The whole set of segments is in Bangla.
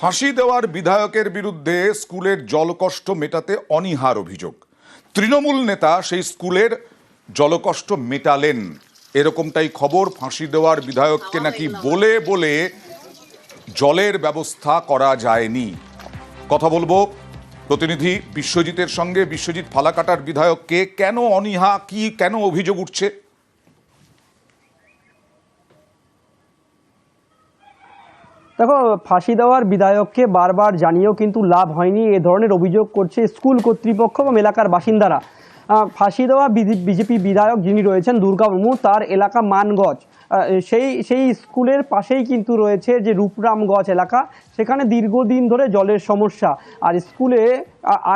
ফাঁসি দেওয়ার বিধায়কের বিরুদ্ধে স্কুলের জলকষ্ট মেটাতে অনীহার অভিযোগ। তৃণমূল নেতা সেই স্কুলের জলকষ্ট মেটালেন। এরকমটাই খবর ফাঁসি দেওয়ার বিধায়ককে নাকি বলে বলে জলের ব্যবস্থা করা যায়নি। কথা বলব প্রতিনিধি বিশ্বজিতের সঙ্গে। বিশ্বজিৎ ফালাকাটার বিধায়ককে কেন অনীহা, কি, কেন অভিযোগ উঠছে? দেখো, ফাঁসি দেওয়ার বিধায়ককে বারবার জানিয়েও কিন্তু লাভ হয়নি। এ ধরনের অভিযোগ করছে স্কুল কর্তৃপক্ষ এবং এলাকার বাসিন্দারা। ফাঁসি দেওয়া বিজেপি বিধায়ক যিনি রয়েছেন, দুর্গা মুর্মু, তার এলাকা মানগজ সেই সেই স্কুলের পাশেই কিন্তু রয়েছে যে রূপরামগজ এলাকা। সেখানে দীর্ঘদিন ধরে জলের সমস্যা। আর স্কুলে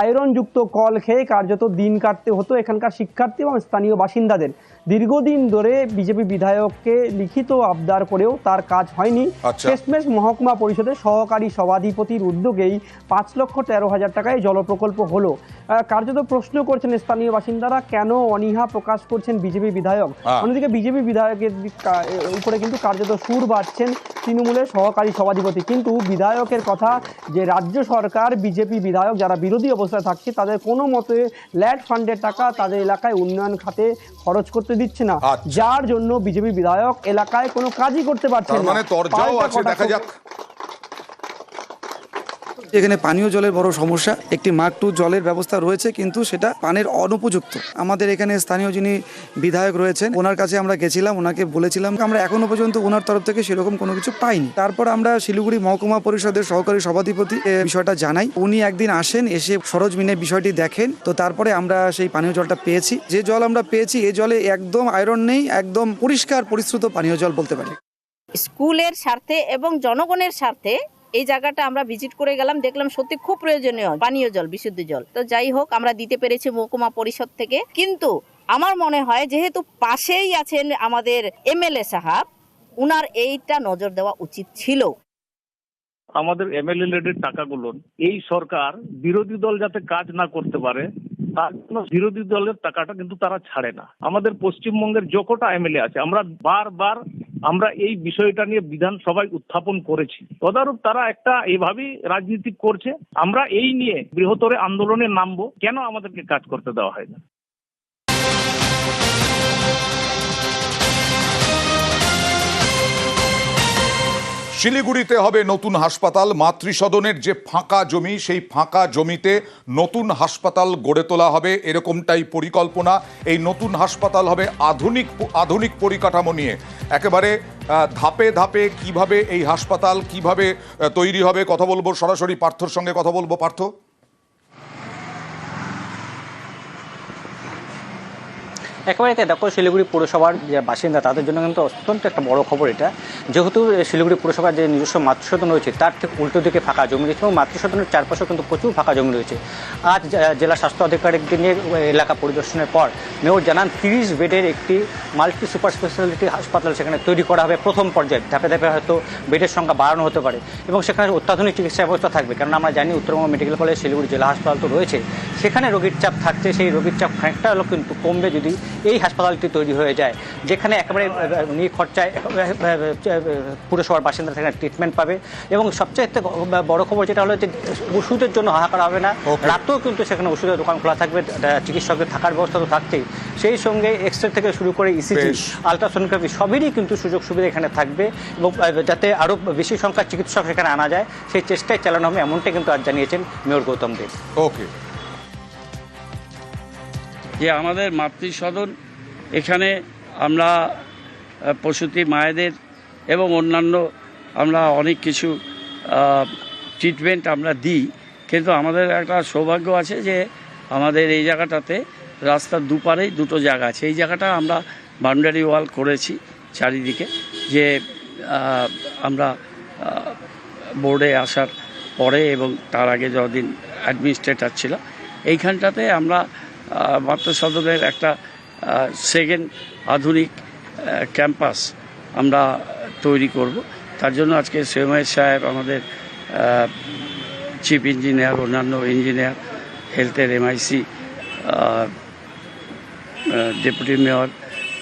আয়রনযুক্ত কল খেয়ে কার্যত দিন কাটতে হতো এখানকার শিক্ষার্থী এবং স্থানীয় বাসিন্দাদের। দীর্ঘদিন ধরে বিজেপি বিধায়ককে লিখিত আবদার করেও তার কাজ হয়নি। আচ্ছা। শেষমেশ মহকুমা পরিষদের সহকারী সভাধিপতির উদ্যোগেই পাঁচ লক্ষ তেরো হাজার টাকায় জল প্রকল্প হলো কার্যত প্রশ্ন করছেন স্থানীয় বাসিন্দারা কেন অনীহা প্রকাশ করছেন বিজেপি বিধায়ক? হ্যাঁ। অন্যদিকে বিজেপি বিধায়কের উপরে কিন্তু কার্যত সুর বাড়ছেন তৃণমূলের সহকারী সভাধিপতি। কিন্তু বিধায়কের কথা যে রাজ্য সরকার বিজেপি বিধায়ক যারা বিরোধী অবস্থায় থাকছে তাদের কোনো মতে ল্যাড ফান্ডের টাকা তাদের এলাকায় উন্নয়ন খাতে খরচ করতে দিচ্ছে না। আচ্ছা। যার জন্য বিজেপি বিধায়ক এলাকায় কোনো কাজই করতে পারছে না। মানে তরজাও আছে দেখা যাক। এখানে পানীয় জলের বড় সমস্যা, একটি মার্ক টু জলের ব্যবস্থা রয়েছে, কিন্তু সেটা পানের অনুপযুক্ত। আমাদের এখানে স্থানীয় যিনি বিধায়ক রয়েছেন, ওনার কাছে আমরা গেছিলাম, ওনাকে বলেছিলাম, আমরা এখনও পর্যন্ত ওনার তরফ থেকে সেরকম কোনো কিছু পাইনি। তারপর আমরা শিলিগুড়ি মহকুমা পরিষদের সহকারী সভাধিপতি বিষয়টা জানাই। উনি একদিন আসেন, এসে সরজমিনে বিষয়টি দেখেন। তো তারপরে আমরা সেই পানীয় জলটা পেয়েছি। যে জল আমরা পেয়েছি এই জলে একদম আয়রন নেই, একদম পরিষ্কার, পরিশ্রুত পানীয় জল বলতে পারি। স্কুলের স্বার্থে এবং জনগণের স্বার্থে এই জায়গাটা আমরা ভিজিট করে গেলাম, দেখলাম সত্যি খুব প্রয়োজনীয়, পানীয় জল, বিশুদ্ধ জল। তো যাই হোক, আমরা দিতে পেরেছি মহকুমা পরিষদ থেকে। কিন্তু আমার মনে হয় যেহেতু পাশেই আছেন আমাদের এমএলএ সাহাব, উনার এইটা নজর দেওয়া উচিত ছিল। আমাদের এমএলএ টাকাগুলো, এই সরকার বিরোধী দল যাতে কাজ না করতে পারে তার জন্য বিরোধী দলের টাকাটা কিন্তু তারা ছাড়ে না। আমাদের পশ্চিমবঙ্গের যকটা এমএলএ আছে, আমরা বারবার আমরা এই বিষয়টা নিয়ে বিধানসভায় উত্থাপন করেছি। তদারূপ তারা একটা এভাবেই রাজনীতি করছে। আমরা এই নিয়ে বৃহত্তরে আন্দোলনে নামবো। কেন আমাদেরকে কাজ করতে দেওয়া হয় না? শিলিগুড়িতে হবে নতুন হাসপাতাল। মাতৃসদনের যে ফাঁকা জমি, সেই ফাঁকা জমিতে নতুন হাসপাতাল গড়ে তোলা হবে। এরকমটাই পরিকল্পনা। এই নতুন হাসপাতাল হবে আধুনিক আধুনিক পরিকাঠামো নিয়ে। একেবারে ধাপে ধাপে কীভাবে এই হাসপাতাল কীভাবে তৈরি হবে, কথা বলব সরাসরি পার্থর সঙ্গে কথা বলব, পার্থ। একেবারে তাই দেখো, শিলিগুড়ি পৌরসভার যে বাসিন্দা, তাদের জন্য কিন্তু অত্যন্ত একটা বড় খবর এটা। যেহেতু শিলিগুড়ি পৌরসভার যে নিজস্ব মাতৃসদন রয়েছে, তার ঠিক উল্টো দিকে ফাঁকা জমি রয়েছে এবং মাতৃসদনের চারপাশেও কিন্তু প্রচুর ফাঁকা জমি রয়েছে। আজ জেলা স্বাস্থ্য আধিকারিকদের নিয়ে এলাকা পরিদর্শনের পর মেয়র জানান, তিরিশ বেডের একটি মাল্টি সুপার স্পেশালিটি হাসপাতাল সেখানে তৈরি করা হবে প্রথম পর্যায়ে। ধাপে ধাপে হয়তো বেডের সংখ্যা বাড়ানো হতে পারে এবং সেখানে অত্যাধুনিক চিকিৎসা ব্যবস্থা থাকবে। কারণ আমরা জানি উত্তরবঙ্গ মেডিকেল কলেজ, শিলিগুড়ি জেলা হাসপাতাল তো রয়েছে। সেখানে রোগীর চাপ থাকছে, সেই রোগীর চাপ খানিকটা হলেও কিন্তু কমবে যদি এই হাসপাতালটি তৈরি হয়ে যায় যেখানে একেবারে নিখরচায় পুরসভার বাসিন্দা সেখানে ট্রিটমেন্ট পাবে। এবং সবচেয়ে বড় খবর যেটা হলো যে ওষুধের জন্য হাহাকার হবে না. রাতেও কিন্তু সেখানে ওষুধের দোকান খোলা থাকবে আহ, চিকিৎসকদের থাকার ব্যবস্থা তো থাকছেই। সেই সঙ্গে এক্স রে থেকে শুরু করে ইসিজি বেশ। আলট্রাসোনোগ্রাফি সবেরই কিন্তু সুযোগ সুবিধা এখানে থাকবে। এবং যাতে আরও বেশি সংখ্যার চিকিৎসক সেখানে আনা যায় সেই চেষ্টায় চালানো হবে এমনটাই কিন্তু আজ জানিয়েছেন মেয়র গৌতম দেব। ওকে যে আমাদের মাতৃসদন, এখানে আমরা প্রসূতি মায়েদের এবং অন্যান্য আমরা অনেক কিছু ট্রিটমেন্ট আমরা দিই। কিন্তু আমাদের একটা সৌভাগ্য আছে যে আমাদের এই জায়গাটাতে রাস্তার দুপারেই দুটো জায়গা আছে। এই জায়গাটা আমরা বাউন্ডারি ওয়াল করেছি চারিদিকে যে আমরা বোর্ডে আসার পরে এবং তার আগে যতদিন অ্যাডমিনিস্ট্রেটর ছিল এইখানটাতে আমরা মাত্র সদনের একটা সেকেন্ড আধুনিক ক্যাম্পাস আমরা তৈরি করব। তার জন্য আজকে সেময়ের সাহেব আমাদের চিফ ইঞ্জিনিয়ার অন্যান্য ইঞ্জিনিয়ার হেলথের এমআইসি ডেপুটি মেয়র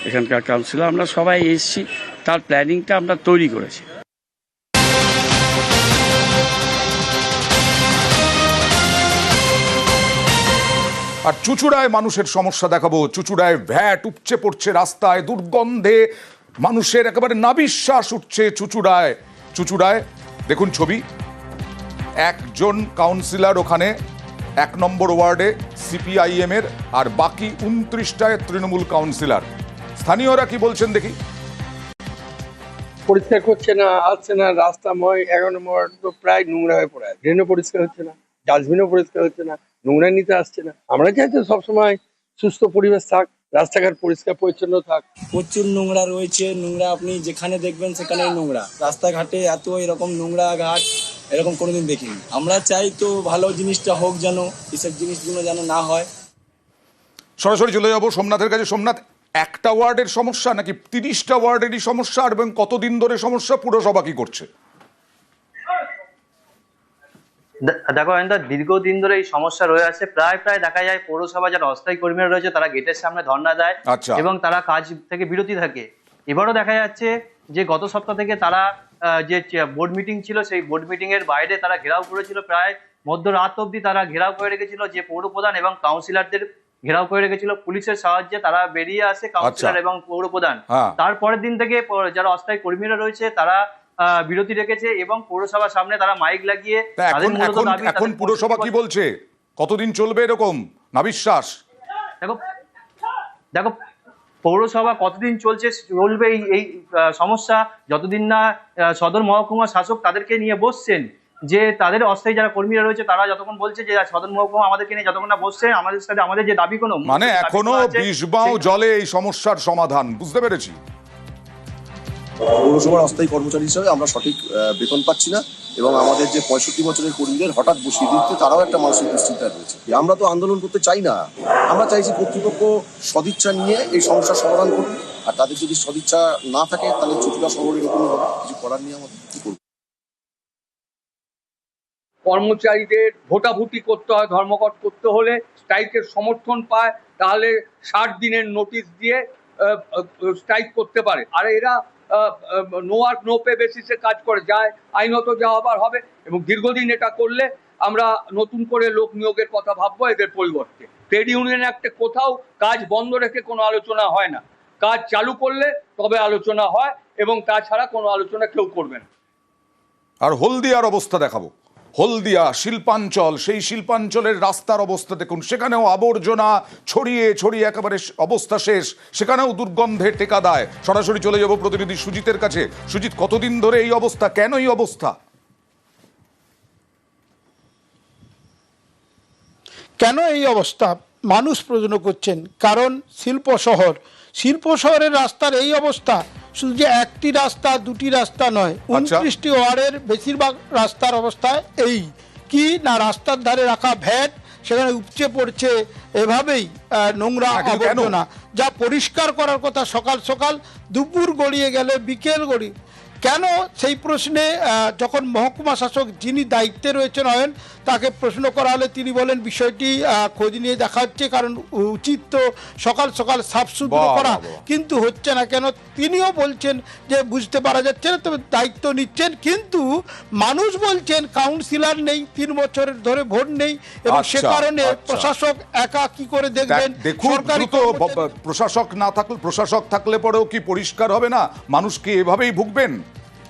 এখানকার কাউন্সিলর আমরা সবাই এসেছি। তার প্ল্যানিংটা আমরা তৈরি করেছি। আর চুচুড়ায় মানুষের সমস্যা দেখাবো। চুচুড়ায় ভ্যাট উপচে পড়ছে রাস্তায়, দুর্গন্ধে মানুষের একেবারে নাবিশ্বাস উঠছে চুচুড়ায়। চুচুড়ায়, দেখুন ছবি। একজন কাউন্সিলর ওখানে, এক নম্বর ওয়ার্ডে সিপিআইএম এর আর বাকি উনত্রিশটায় তৃণমূল কাউন্সিলর স্থানীয়রা কি বলছেন দেখি? পরিষ্কার করছে না, আসছে না রাস্তাময় এগারো নম্বর প্রায় নোংরা হয়ে পড়ে ড্রেনও পরিষ্কার হচ্ছে না, ডাস্টবিনও পরিষ্কার হচ্ছে না। নোংরা নিতে আসছে না। আমরা চাই তো সবসময় সুস্থ পরিবেশ থাক রাস্তাঘাট পরিষ্কার পরিচ্ছন্ন থাক। প্রচুর নোংরা রয়েছে নোংরা আপনি যেখানে দেখবেন সেখানে নোংরা। রাস্তাঘাটে এত এরকম নোংরা ঘাট এরকম কোনোদিন দেখিনি। আমরা চাই তো ভালো জিনিসটা হোক যেন এসব জিনিসগুলো যেন না হয়। সরাসরি চলে যাব সোমনাথের কাছে। সোমনাথ একটা ওয়ার্ডের সমস্যা নাকি তিরিশটা ওয়ার্ডেরই সমস্যা? আর এবং কতদিন ধরে সমস্যা? পুরসভা কি করছে? দেখো অয়নদা দীর্ঘদিন ধরে এই সমস্যা রয়ে আছে। প্রায় প্রায় দেখা যায় পৌরসভা যারা অস্থায়ী কর্মীরা রয়েছে তারা গেটের সামনে ধর্ণা দেয় আচ্ছা। এবং তারা কাজ থেকে বিরতি থাকে। এবারও দেখা যাচ্ছে যে গত সপ্তাহ থেকে তারা যে বোর্ড মিটিং ছিল সেই বোর্ড মিটিং এর বাইরে তারা ঘেরাও করেছিল। প্রায় মধ্যরাত অবধি তারা ঘেরাও করে রেখেছিল যে পৌর প্রধান এবং কাউন্সিলরদের ঘেরাও করে রেখেছিল। পুলিশের সাহায্যে তারা বেরিয়ে আসে কাউন্সিলর এবং পৌর প্রধান হ্যাঁ। তারপরের দিন থেকে যারা অস্থায়ী কর্মীরা রয়েছে তারা বিরতি রেখেছে এবং পৌরসভার সামনে তারা মাইক লাগিয়ে এখন এখন এখন পুরসভা কি বলছে? কতদিন চলবে এরকম? নাবিশ্বাস দেখো দেখো পৌরসভা কতদিন চলছে চলবে এই সমস্যা যতদিন না সদর মহকুমা শাসক তাদেরকে নিয়ে বসছেন যে তাদের অস্থায়ী যারা কর্মীরা রয়েছে তারা যতক্ষণ বলছে যে সদর মহকুমা আমাদেরকে নিয়ে যতক্ষণ না বসছে আমাদের সাথে আমাদের যে দাবি কোনো মানে এখনও বিষবাও জলে এই সমস্যার সমাধান বুঝতে পেরেছি? পৌরসভার অস্থায়ী কর্মচারী হিসাবে আমরা সঠিক বেতন পাচ্ছি না এবং আমাদের যে পঁয়ষট্টি বছরের কর্মীদের হঠাৎ বসিয়ে দিতে তারাও একটা মানসিক দুশ্চিন্তায় রয়েছে। আমরা তো আন্দোলন করতে চাই না। আমরা চাইছি কর্তৃপক্ষ সদিচ্ছা নিয়ে এই সমস্যার সমাধান করুন আর তাদের যদি সদিচ্ছা না থাকে, তাহলে চুচুড়া শহর এরকমই হবে। কিছু করার নিয়ে আমাদের। কি করব? কর্মচারীদের ভোটাভুটি করতে হয়, ধর্মঘট করতে হলে স্ট্রাইকের সমর্থন পায়, তাহলে ষাট দিনের নোটিশ দিয়ে স্ট্রাইক করতে পারে। আর এরা নো ওয়ার্ক নো পে বেসিসে কাজ করে, যায়, আইনত যা হবার হবে, এবং দীর্ঘদিন এটা করলে আমরা নতুন করে লোক নিয়োগের কথা ভাববো এদের পরিবর্তে। ট্রেড ইউনিয়ন একটা কোথাও কাজ বন্ধ রেখে কোনো আলোচনা হয় না। কাজ চালু করলে তবে আলোচনা হয়, এবং তাছাড়া কোনো আলোচনা কেউ করবে না। আর হলদিয়ার অবস্থা দেখাবো। হলদিয়া শিল্পাঞ্চল, সেই শিল্পাঞ্চলের রাস্তার অবস্থা দেখুন। সেখানেও আবর্জনা ছড়িয়ে ছড়িয়ে একেবারে অবস্থা শেষ। সেখানেও দুর্গন্ধে টেকা দেয়। সরাসরি চলে যাব প্রতিনিধি সুজিতের কাছে। সুজিত, কতদিন ধরে এই অবস্থা? কেন এই অবস্থা? কেন এই অবস্থা? মানুষ প্রশ্ন করছেন, কারণ শিল্প শহর। শিল্প শহরের রাস্তার এই অবস্থা শুধু যে একটি রাস্তা দুটি রাস্তা নয় উনত্রিশটি ওয়ার্ডের বেশিরভাগ রাস্তার অবস্থা এই। কি না রাস্তার ধারে রাখা ভ্যাট সেখানে উপচে পড়ছে এভাবেই নোংরা আবর্জনা। যা পরিষ্কার করার কথা সকাল সকাল দুপুর গড়িয়ে গেলে বিকেল গড়ি কেন সেই প্রশ্নে যখন মহকুমা শাসক যিনি দায়িত্বে রয়েছেন অয়ন তাকে প্রশ্ন করা হলে তিনি বলেন বিষয়টি খোঁজ নিয়ে দেখা হচ্ছে কারণ উচিত তো সকাল সকাল সাফসুতরো বাহ, করা। কিন্তু হচ্ছে না কেন তিনিও বলছেন যে বুঝতে পারা যাচ্ছে না তবে দায়িত্ব নিচ্ছেন কিন্তু মানুষ বলছেন কাউন্সিলর নেই তিন বছরের ধরে ভোট নেই এবং সে আচ্ছা, কারণে আচ্ছা। প্রশাসক একা কি করে দেখবেন সরকারি প্রশাসক না থাকলে প্রশাসক থাকলে পরেও কি পরিষ্কার হবে না মানুষ কি এভাবেই ভুগবেন